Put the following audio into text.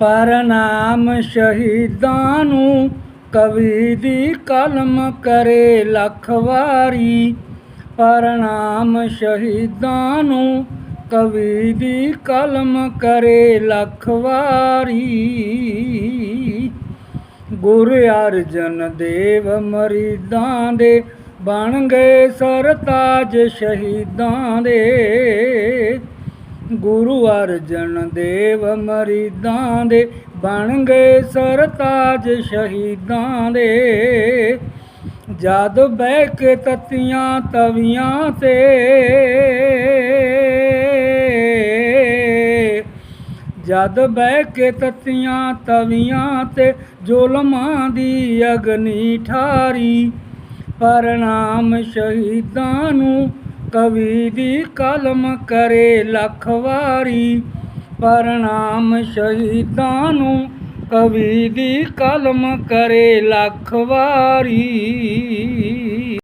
ਪਰਨਾਮ ਸ਼ਹੀਦਾਂ ਨੂੰ ਕਵੀ ਦੀ ਕਲਮ ਕਰੇ ਲੱਖ ਵਾਰੀ। ਪਰਨਾਮ ਸ਼ਹੀਦਾਂ ਨੂੰ ਕਵੀ ਦੀ ਕਲਮ ਕਰੇ ਲੱਖ ਵਾਰੀ। ਗੁਰ ਅਰਜਨ ਦੇਵ ਮਰੀਦਾਂ ਦੇ ਬਣ ਗਏ ਸਰਤਾਜ ਸ਼ਹੀਦਾਂ ਦੇ। ਗੁਰੂ ਅਰਜਨ ਦੇਵ ਮਰੀਦਾਂ ਦੇ, ਬਣ ਗਏ ਸਰਤਾਜ ਸ਼ਹੀਦਾਂ ਦੇ। ਜਦ ਬਹਿ ਕੇ ਤਤੀਆਂ ਤਵੀਆਂ ਤੇ, ਜਦ ਬਹਿ ਕੇ ਤਤੀਆਂ ਤਵੀਆਂ ਤੇ, ਜ਼ੁਲਮਾਂ ਦੀ ਅਗਨੀ ਠਾਰੀ, ਪਰਨਾਮ ਸ਼ਹੀਦਾਂ ਨੂੰ ਕਵੀ ਦੀ ਕਲਮ ਕਰੇ ਲੱਖ ਵਾਰੀ ਪਰਨਾਮ ਸ਼ਹੀਦਾਂ ਨੂੰ ਕਵੀ ਦੀ ਕਲਮ ਕਰੇ ਲੱਖ ਵਾਰੀ।